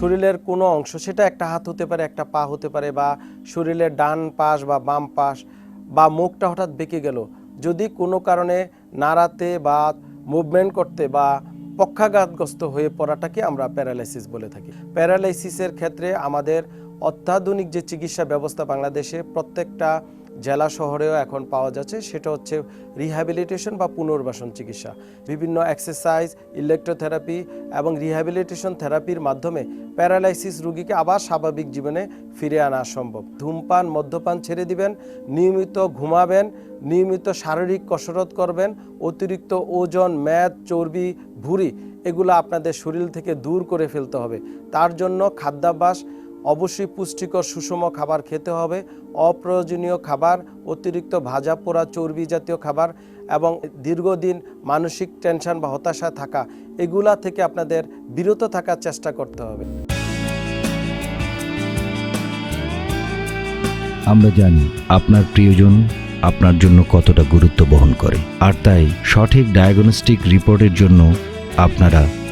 শরীরের কোনো অংশ, সেটা একটা হাত হতে পারে, একটা পা হতে পারে বা শরীরের ডান পাশ বা বাম পাশ বা মুখটা হঠাৎ বেঁকে গেল। যদি কোনো কারণে নাড়াতে বা মুভমেন্ট করতে বা পক্ষাঘাতগ্রস্ত হয়ে পড়াটাকে আমরা প্যারালাইসিস বলে থাকি। প্যারালাইসিসের ক্ষেত্রে আমাদের অত্যাধুনিক যে চিকিৎসা ব্যবস্থা বাংলাদেশে প্রত্যেকটা জেলা শহরেও এখন পাওয়া যাচ্ছে, সেটা হচ্ছে রিহ্যাবিলিটেশন বা পুনর্বাসন চিকিৎসা। বিভিন্ন এক্সারসাইজ ইলেকট্রোথেরাপি এবং রিহ্যাবিলিটেশন থেরাপির মাধ্যমে প্যারালাইসিস রুগীকে আবার স্বাভাবিক জীবনে ফিরে আনা সম্ভব। ধূমপান, মদ্যপান ছেড়ে দিবেন, নিয়মিত ঘুমাবেন, নিয়মিত শারীরিক কসরত করবেন, অতিরিক্ত ওজন, ম্যাদ, চর্বি, ভুঁড়ি, এগুলো আপনাদের শরীর থেকে দূর করে ফেলতে হবে। তার জন্য খাদ্যাভ্যাস অবশ্যই পুষ্টিকর সুষম খাবার খেতে হবে। অপ্রয়োজনীয় খাবার, অতিরিক্ত ভাজা পোড়া, চর্বি জাতীয় খাবার এবং দীর্ঘদিন মানসিক টেনশন বা হতাশা থাকা, এগুলা থেকে আপনাদের বিরত থাকার চেষ্টা করতে হবে। আমরা জানি আপনার প্রিয়জন আপনার জন্য কতটা গুরুত্ব বহন করে, আর তাই সঠিক ডায়াগনস্টিক রিপোর্টের জন্য আপনারা